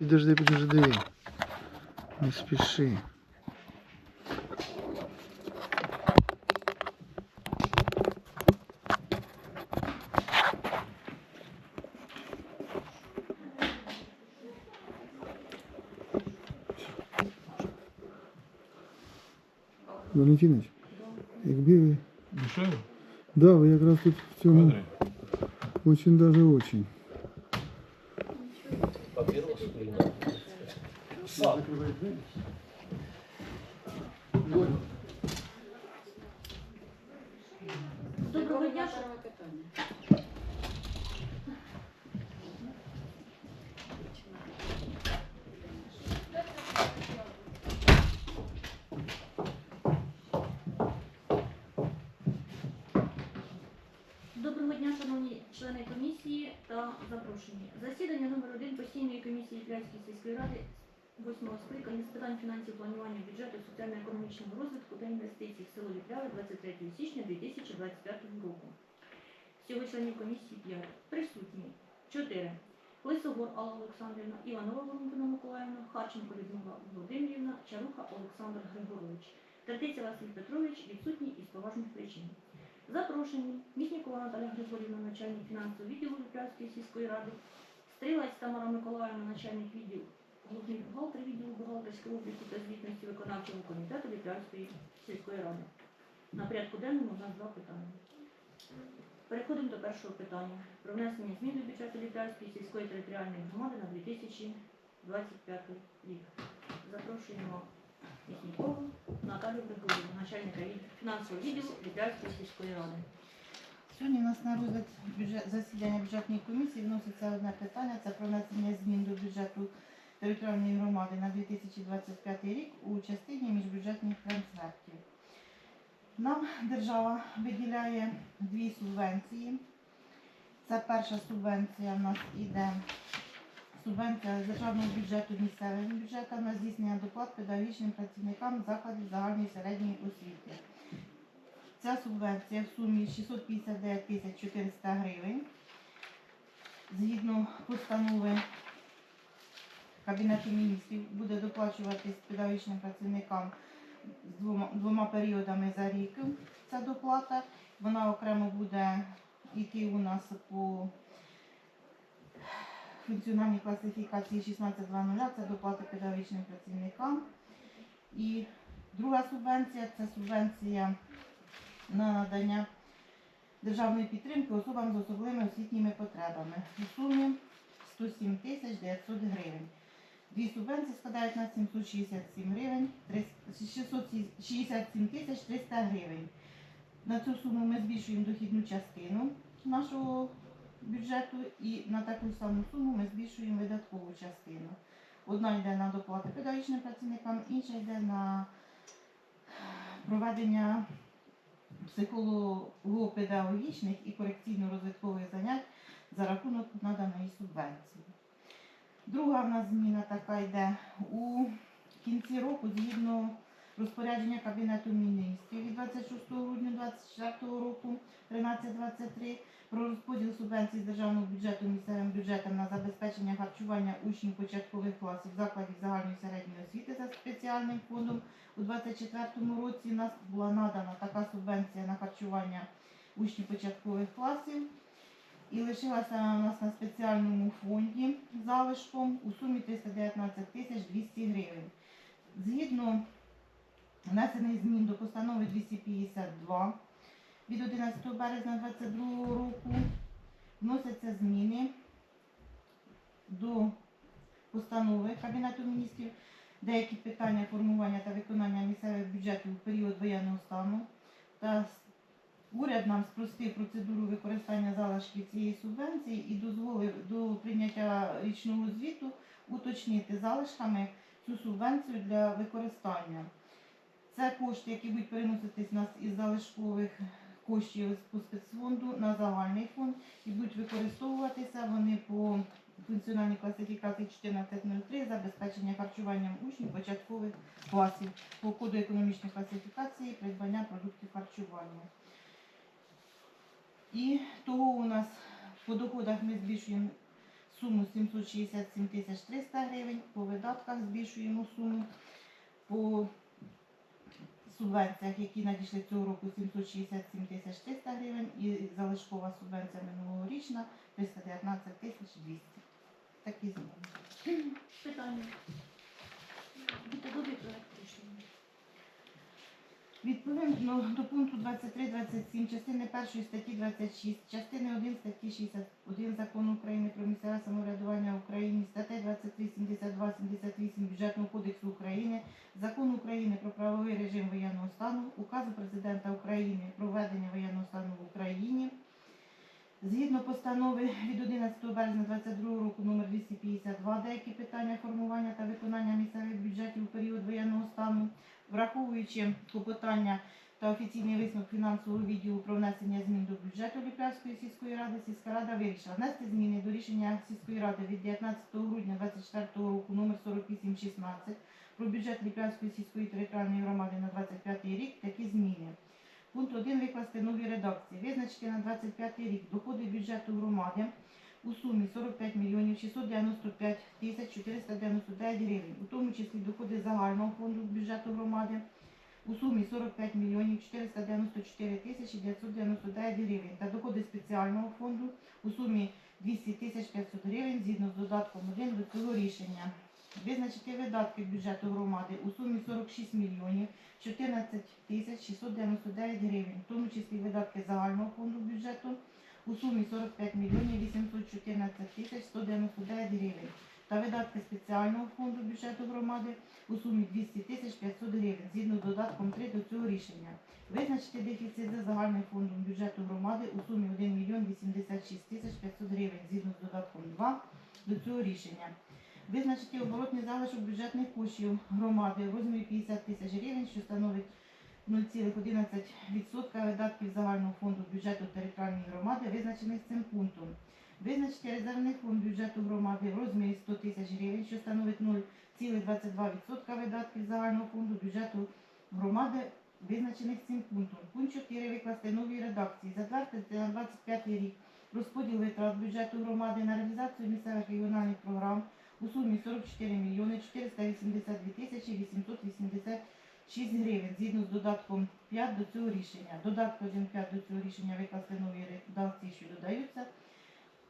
Підожди, підожди. Не спіши. Валентинович, якби ви... Дешево? Да, ви якраз тут в цьому Андрій. очень даже очень. Доброго дня, Доброго дня, шановні члени комісії та запрошені. Засідання номер один постійної комісії Кляйської сільської ради восьмого скликання з питань фінансів, планування бюджету, соціально-економічного розвитку та інвестицій в село Ліпляви 23 січня 2025 року. Всього членів комісії 5. Присутні 4. Лисогор Алла Олександрівна, Іванова Валентина Миколаївна, Харченко Людмила Володимирівна, Чаруха Олександр Григорович. Третиця Василь Петрович відсутній із поважних причин. Запрошені Міснікова Наталя Григорівна, начальник фінансового відділу Ліпрянської сільської ради, Стрілець Тамара Миколаївна, начальник відділу, головний бухгалтер відділу бухгалтерського обліку та звітності виконавчого комітету Ліпрянської сільської ради. На порядку денному у нас два питання. Переходимо до першого питання про внесення змін до бюджету Ліпрянської сільської територіальної громади на 2025 рік. Запрошуємо Міснікову Наталію Григорівну, начальника фінансового відділу Ліпрянської сільської ради. Сьогодні у нас на розгляд бюджет, засідання бюджетної комісії вноситься одне питання. Це про внесення змін до бюджету територіальної громади на 2025 рік у частині міжбюджетних трансфертів. Нам держава виділяє дві субвенції. Це перша субвенція в нас іде субвенція державного бюджету місцевим бюджетам на здійснення доплат педагогічним працівникам закладів загальної середньої освіти. Ця субвенція в сумі 659 тисяч 400 гривень. Згідно постанови Кабінету міністрів буде доплачуватись педагогічним працівникам з двома, двома періодами за рік. Ця доплата. Вона окремо буде йти у нас по функціональній класифікації 16.2.0. Це доплати педагогічним працівникам. І друга субвенція це субвенція на надання державної підтримки особам з особливими освітніми потребами у сумі 107 тисяч 900 гривень. Дві субвенції складають на 767 гривень, 667 тисяч 300 гривень. На цю суму ми збільшуємо дохідну частину нашого бюджету і на таку саму суму ми збільшуємо видаткову частину. Одна йде на доплати педагогічним працівникам, інша йде на проведення психолого-педагогічних і корекційно-розвиткових занять за рахунок наданої субвенції. Друга в нас зміна така йде у кінці року згідно розпорядження Кабінету міністрів від 26 грудня 2024 року 1323 про розподіл субвенцій з державного бюджету місцевим бюджетом на забезпечення харчування учнів початкових класів закладів загальної середньої освіти за спеціальним фондом у 2024 році у нас була надана така субвенція на харчування учнів початкових класів. І лишилася у нас на спеціальному фонді залишком у сумі 319 тисяч 200 гривень. Згідно внесених змін до постанови 252 від 11 березня 2022 року вносяться зміни до постанови Кабінету міністрів деякі питання формування та виконання місцевих бюджетів у період воєнного стану та уряд нам спростив процедуру використання залишків цієї субвенції і дозволив до прийняття річного звіту уточнити залишками цю субвенцію для використання. Це кошти, які будуть переноситись нас із залишкових коштів по спецфонду на загальний фонд і будуть використовуватися вони по функціональній класифікації 1403 забезпечення харчуванням учнів початкових класів по коду економічної класифікації придбання продуктів харчування. І того у нас по доходах ми збільшуємо суму 767 тисяч 300 гривень, по видатках збільшуємо суму, по субвенціях, які надійшли цього року 767 тисяч 300 гривень і залишкова субвенція минулорічна 319 тисяч 200. Такі зміни. Питання. Відповідно до пункту 23-27 частини 1 статті 26, частини 1 статті 61 Закону України про місцеве самоврядування в Україні, статей 23, 72, 78 Бюджетного кодексу України, Закону України про правовий режим воєнного стану, Указу Президента України про введення воєнного стану в Україні. Згідно постанови від 11 березня 2022 року номер 252 деякі питання формування та виконання місцевих бюджетів у період воєнного стану, враховуючи клопотання та офіційний висновок фінансового відділу про внесення змін до бюджету Ліпрявської сільської ради, сільська рада вирішила внести зміни до рішення сільської ради від 19 грудня 2024 року номер 4816 про бюджет Ліпрявської сільської територіальної громади на 25 рік такі зміни. Пункт 1 викласти нові редакції. Визначити на 25 рік доходи бюджету громади у сумі 45 мільйонів 695 тисяч 499 гривень, у тому числі доходи загального фонду бюджету громади у сумі 45 мільйонів 494 тисячі 999 гривень та доходи спеціального фонду у сумі 200 тисяч 500 гривень згідно з додатком 1 до цього рішення. Визначити видатки бюджету громади у сумі 46 мільйонів 14 тисяч 699 гривень, в тому числі видатки загального фонду бюджету у сумі 45 мільйонів 814 тисяч 199 гривень та видатки спеціального фонду бюджету громади у сумі 200 тисяч 500 гривень згідно з додатком 3 до цього рішення. Визначити дефіцит за загальним фондом бюджету громади у сумі 1 мільйон 86 тисяч 500 гривень згідно з додатком 2 до цього рішення. Визначити оборотний залишок бюджетних коштів громади в розмірі 50 тисяч гривень, що становить 0,11% видатків загального фонду бюджету територіальної громади, визначених цим пунктом. Визначити резервний фонд бюджету громади в розмірі 100 тисяч гривень, що становить 0,22% видатків загального фонду бюджету громади, визначених цим пунктом. Пункт 4 викласти нові редакції. Затвердити на 25 рік розподіл витрат бюджету громади на реалізацію місцевих регіональних програм у сумі 44 мільйони 482 тисячі 886 гривень згідно з додатком 5 до цього рішення. Додатку 1.5 до цього рішення викласти нові редакції, що додаються.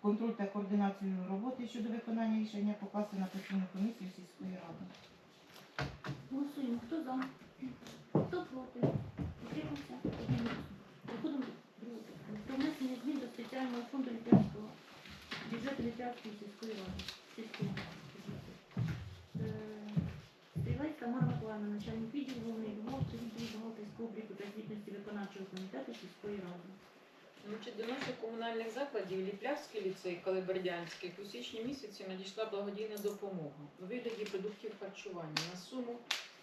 Контроль та координацію роботи щодо виконання рішення покласти на постійну комісію сільської ради. Голосуємо. Хто за? Хто проти? Утримався? Переходимо до. Внесення змін до спеціального фонду Ліп'янського бюджету Ліп'янської сільської ради. Сільської ради. Миколаївна, начальник відділу, головний бухгалтер, відділу бухгалтерського обліку та звітності виконавчого комітету сільської ради. Значить, до наших комунальних закладів Ліплявський ліцей, Калибердянський у січні місяці надійшла благодійна допомога у вигляді продуктів харчування на суму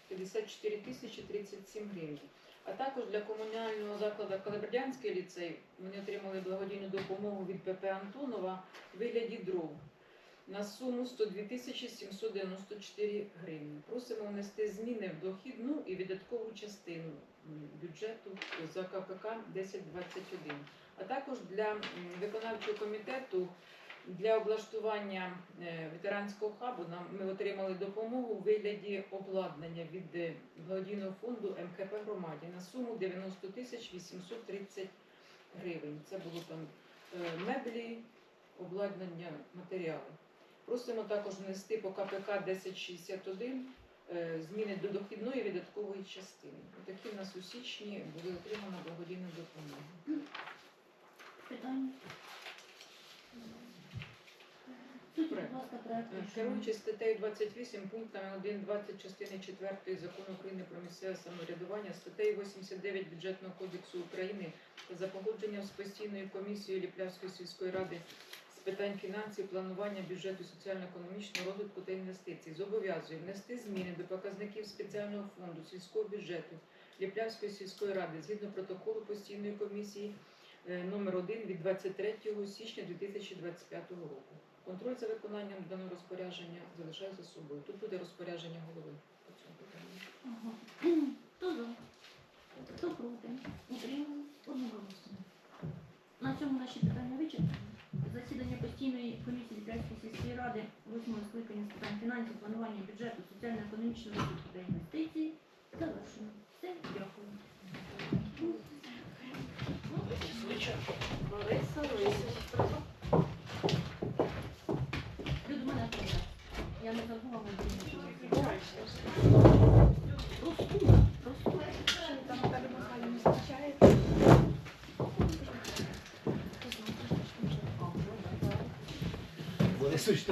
54 тисячі 37 гривень. А також для комунального закладу Калибердянський ліцей вони отримали благодійну допомогу від ПП Антонова у вигляді дров на суму 102 тисячі 794 гривні. Просимо внести зміни в дохідну і видаткову частину бюджету за КПК 1021 а також для виконавчого комітету для облаштування е, ветеранського хабу нам ми отримали допомогу у вигляді обладнання від е, благодійного фонду МКП громаді на суму 90 тисяч 830 гривень. Це було там е, меблі, обладнання, матеріали. Просимо також внести по КПК 1061 е, зміни до дохідної видаткової частини. Такі в нас у січні були отримана благодійна допомога. Питання? Проект рішення. Статтею 28 пунктами 1.20 частини 4 закону України про місцеве самоврядування, статтею 89 бюджетного кодексу України та за погодженням з постійною комісією Ліплявської сільської ради з питань фінансів, планування бюджету, соціально-економічного розвитку та інвестицій зобов'язує внести зміни до показників спеціального фонду сільського бюджету Ліплявської сільської ради згідно протоколу постійної комісії е, номер 1 від 23 січня 2025 року. Контроль за виконанням даного розпорядження залишаю за собою. Тут буде розпорядження голови по цьому питанню. Ага. Хто за? Хто проти? Утримали? Одноголосно. На цьому наші питання вичерпані. Засідання постійної комісії Ліпецької сільської ради 8 скликання з питань фінансів, планування бюджету, соціально-економічного розвитку та інвестицій Вони суть